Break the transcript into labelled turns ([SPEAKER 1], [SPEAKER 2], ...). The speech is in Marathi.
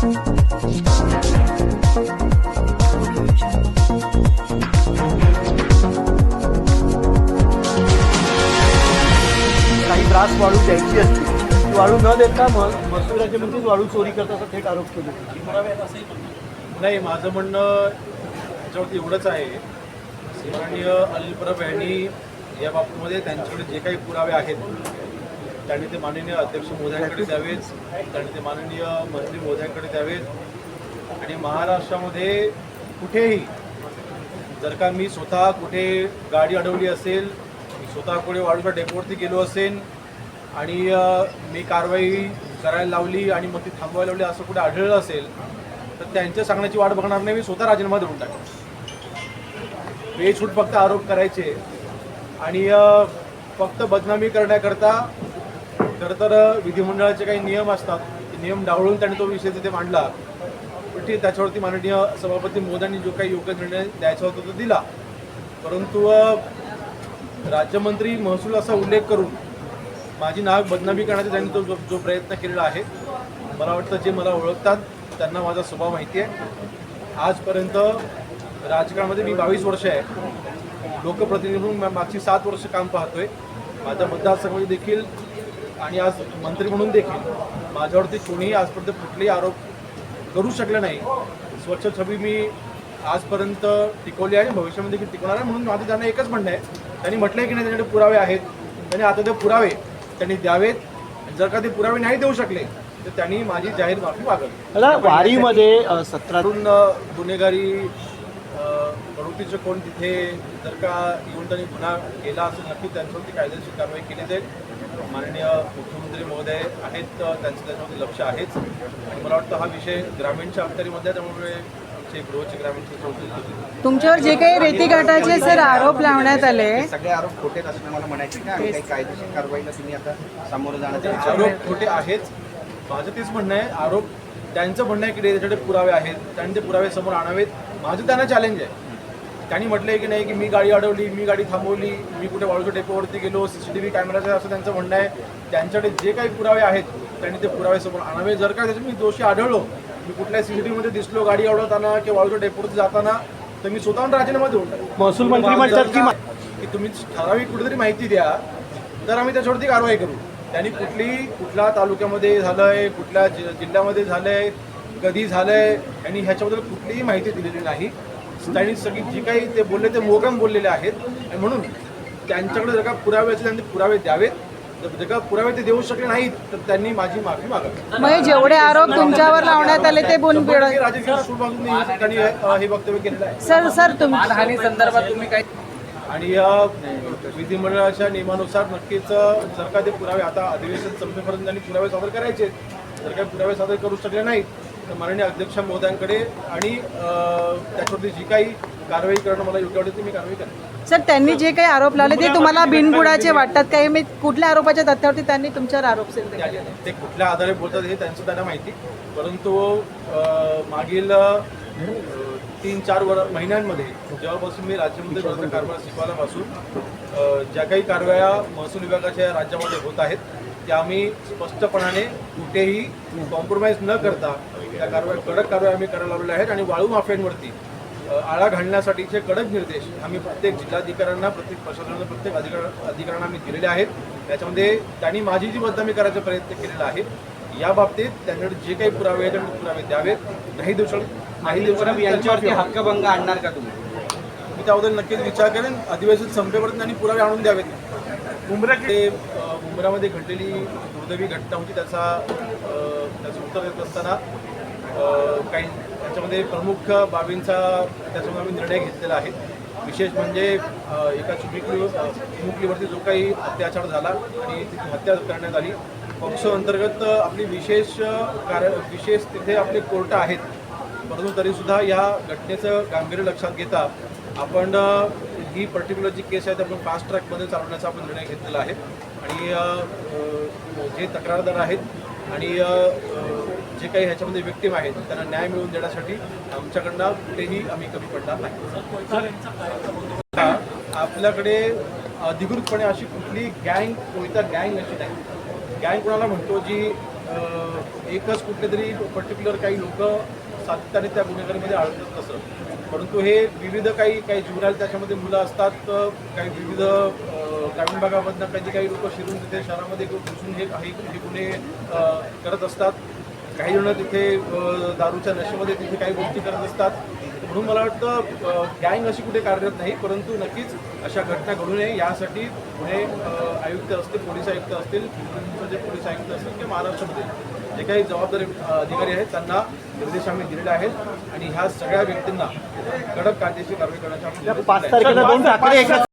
[SPEAKER 1] काही त्रास वाळू द्यायची असते ती वाळू न देता म महसूल राज्यमंत्रीच वाळू चोरी करतात थेट आरोप केले.
[SPEAKER 2] नाही माझं म्हणणं त्याच्यावरती एवढंच आहे. माननीय अनिल परब यांनी या बाबतीमध्ये त्यांच्याकडे जे काही पुरावे आहेत त्यांनी ते माननीय अध्यक्ष महोदयांकडे द्यावेत त्यांनी ते माननीय मंत्री महोदयांकडे द्यावेत. आणि महाराष्ट्रामध्ये कुठेही जर का मी स्वतः कुठे गाडी अडवली असेल मी स्वतः कुठे वाळूच्या डेपोवरती गेलो असेल आणि मी कारवाई करायला लावली आणि मग ती थांबवायला लावली असं कुठे आढळलं असेल तर त्यांच्या सांगण्याची वाट बघणार नाही मी स्वतः राजीनामा देऊन टाकेन. बेछूट फक्त आरोप करायचे. आणि फक्त बदनामी करण्याकरता खरं तर विधिमंडळाचे काही नियम असतात. ते नियम डावळून त्यांनी तो विषय तिथे मांडला. ठीक त्याच्यावरती माननीय सभापती मोदांनी जो काही योग्य निर्णय द्यायचा होता तो दिला. परंतु राज्यमंत्री महसूल असा उल्लेख करून माझी नाव बदनामी करण्याचा त्यांनी तो जो प्रयत्न केलेला आहे मला वाटतं जे मला ओळखतात त्यांना माझा स्वभाव माहिती आहे. आजपर्यंत राजकारणामध्ये मी बावीस वर्ष आहे. लोकप्रतिनिधी म्हणून मागची सात वर्ष काम पाहतोय. माझ्या मतदारसंघामध्ये देखील आणि आज मंत्री म्हणून देखील माझ्यावरती कोणीही आजपर्यंत कुठलेही आरोप करू शकले नाही. स्वच्छ छबी मी आजपर्यंत टिकवली आहे आणि भविष्यामध्ये देखील टिकवणार आहे म्हणून माझं त्यांना एकच म्हणणं आहे. त्यांनी म्हटलंय की नाही त्यांच्याकडे पुरावे आहेत. त्यांनी आता ते पुरावे त्यांनी द्यावेत. जर का ते पुरावे नाही देऊ शकले तर त्यांनी माझी जाहीर माफी मागावी.
[SPEAKER 1] मला वारीमध्ये अ, सतरा
[SPEAKER 2] काढून अ, गुन्हेगारी प्रवृत्तीचे कोण तिथे जर का येऊन त्यांनी गुन्हा केला असेल नक्की त्यांच्यावरती कायदेशीर कारवाई केली जाईल. माननीय मुख्यमंत्री महोदय आहेत त्यांचं त्याच्यावरती लक्ष आहेच. आणि मला वाटतं हा विषय ग्रामीणच्या अखत्यारीमध्ये आहे, त्यामुळे आमचे गृहचे.
[SPEAKER 3] तुमच्यावर जे काही रेतीघाटाचे सर आरोप लावण्यात आले.
[SPEAKER 4] हे सगळे आरोप खोटेच असं मला म्हणायचे का? आणि काही कायदेशीर कारवाईला तुम्ही आता सामोरं जाण्याचा विचार
[SPEAKER 2] आरोप खोटे आहेच माझं तेच म्हणणं आहे. आरोप त्यांचं म्हणणं आहे की त्याच्याकडे पुरावे आहेत. त्यांनी ते पुरावे समोर आणावेत. माझं त्यांना चॅलेंज आहे. त्यांनी म्हटलंय की नाही की मी गाडी अडवली मी गाडी थांबवली मी कुठे वाळूच्या डेपोवरती गेलो सीसीटीव्ही कॅमेराचं असं त्यांचं म्हणणं आहे. त्यांच्याकडे जे काही पुरावे आहेत त्यांनी ते पुरावे समोर आणावे. जर का त्याच्यात मी दोषी आढळलो मी कुठल्या सीसीटीव्हीमध्ये दिसलो गाडी अडवताना किंवा वाळूच्या डेपोवरती जाताना तर मी स्वतःहून राजीनामा देऊन.
[SPEAKER 1] महसूल मंत्री म्हणतात की
[SPEAKER 2] तुम्ही ठराविक कुठेतरी माहिती द्या तर आम्ही त्याच्यावरती कारवाई करू. त्यांनी कुठली कुठल्या तालुक्यामध्ये झालंय कुठल्या जि- जिल्ह्यामध्ये झालंय कधी झालंय यांनी ह्याच्याबद्दल कुठलीही माहिती दिलेली नाही. त्यांनी सगळी जी काही ते बोलले ते मोगम बोललेले आहेत. आणि म्हणून त्यांच्याकडे जर का पुरावे असेल त्यांनी पुरावे द्यावेत. जर का पुरावे ते देऊ शकले नाहीत तर त्यांनी माझी माफी मागावी.
[SPEAKER 3] म्हणजे जेवढे आरोप तुमच्यावर लावण्यात आले ते बोल
[SPEAKER 2] शंभर टक्के राजकीय त्यांनी हे वक्तव्य केलेलं आहे.
[SPEAKER 3] सर सर तुम
[SPEAKER 5] मानहानी संदर्भात तुम्ही काय
[SPEAKER 2] आणि या विधिमंडळाच्या नियमानुसार नक्कीच जर का ते पुरावे आता अधिवेशन संपेपर्यंत त्यांनी पुरावे सादर करायचे जर काही पुरावे सादर करू शकले नाहीत माननीय अध्यक्ष महोदयांकडे आणि त्याच्यावरती जी काही कारवाई करणं मला योग्य वाटेल ती मी कारवाई करेन.
[SPEAKER 3] सर त्यांनी जे काही आरोप लावले ते तुम्हाला बिनबुडाचे वाटतात काही मी कुठल्या आरोपाच्या तथ्यावरती त्यांनी तुमच्यावर आरोप सिद्ध केले?
[SPEAKER 2] त्या- ते कुठल्या आधारे बोलतात हे त्यांचं त्यांना माहिती. परंतु अं, मागील अं, तीन चार वर महिन्यांमध्ये जेव्हापासून मी राज्यमंत्री पदाचा कारभार अं, ज्या काही कारवाया महसूल विभागाच्या राज्यामध्ये होत आहेत त्या आम्ही स्पष्टपणाने कुठेही कॉम्प्रोमाइज न करता त्या कारवाया कडक कारवाया आम्ही करायला लावलेल्या आहेत आणि वाळू माफियांवरती आळा घालण्यासाठीचे कडक निर्देश आम्ही प्रत्येक जिल्हाधिकाऱ्यांना प्रत्येक प्रशासनाला प्रत्येक अधिकार अधिकाऱ्यांना आम्ही दिलेले आहेत. त्याच्यामध्ये त्यांनी माझी जी बदनामी करायचा प्रयत्न केलेला आहे या बाबतीत त्यांच्याकडे जे काही पुरावे आहेत त्यांनी पुरावे द्यावेत. नाही शकत नाही शकत
[SPEAKER 4] यांच्यावरती हक्कभंग आणणार का तुम्ही?
[SPEAKER 2] मी त्याबद्दल नक्कीच विचार करेन. अधिवेशन संपेपर्यंत त्यांनी पुरावे आणून द्यावेत. मुंब्रामध्ये घडलेली दुर्दैवी घटना होती त्याचा त्याचं उत्तर देत असताना काही त्याच्यामध्ये प्रमुख बाबींचा त्याच्यामध्ये आम्ही निर्णय घेतलेला आहे. विशेष म्हणजे एका चिमुकली अ, चिमुकलीवरती जो काही अत्याचार झाला आणि तिथे हत्या करण्यात आली पॉक्सो अंतर्गत आपली विशेष कार्य विशेष तिथे आपले कोर्ट आहेत. परंतु तरीसुद्धा या घटनेचं गांभीर्य लक्षात घेता आपण ही पर्टिक्युलर जी केस आहे ते आपण फास्ट ट्रॅकमध्ये चालवण्याचा आपण निर्णय घेतलेला आहे. आणि जे तक्रारदार आहेत आणि जे काही ह्याच्यामध्ये व्यक्तिम आहेत त्यांना न्याय मिळवून देण्यासाठी आमच्याकडनं कुठेही आम्ही कमी पडणार नाही. आपल्याकडे अधिकृतपणे अशी कुठली गँग कोणता गँग अशी नाही. गँग कोणाला म्हणतो जी एकच कुठले तरी पर्टिक्युलर काही लोक सातत्याने त्या गुन्हेगारीमध्ये आढळतात तसं. परंतु हे विविध काही काही जुराल त्याच्यामध्ये मुलं असतात काही विविध ग्रामीण भागामधनं काही काही लोक शिरून तिथे शहरामध्ये घुसून हे काही हे गुन्हे करत असतात. काही जण तिथे दारूच्या नशेमध्ये तिथे काही गोष्टी करत असतात. म्हणून मला वाटतं गँग अशी कुठे कार्यरत नाही परंतु नक्कीच अशा घटना घडू नये. यासाठी पुणे आयुक्त असतील पोलीस आयुक्त असतील जे पोलीस आयुक्त असतील किंवा महाराष्ट्रामध्ये जे काही जबाबदारी अधिकारी आहेत त्यांना निर्देश आम्ही दिलेले आहेत आणि ह्या सगळ्या व्यक्तींना कडक कायदेशीर कारवाई करण्याच्या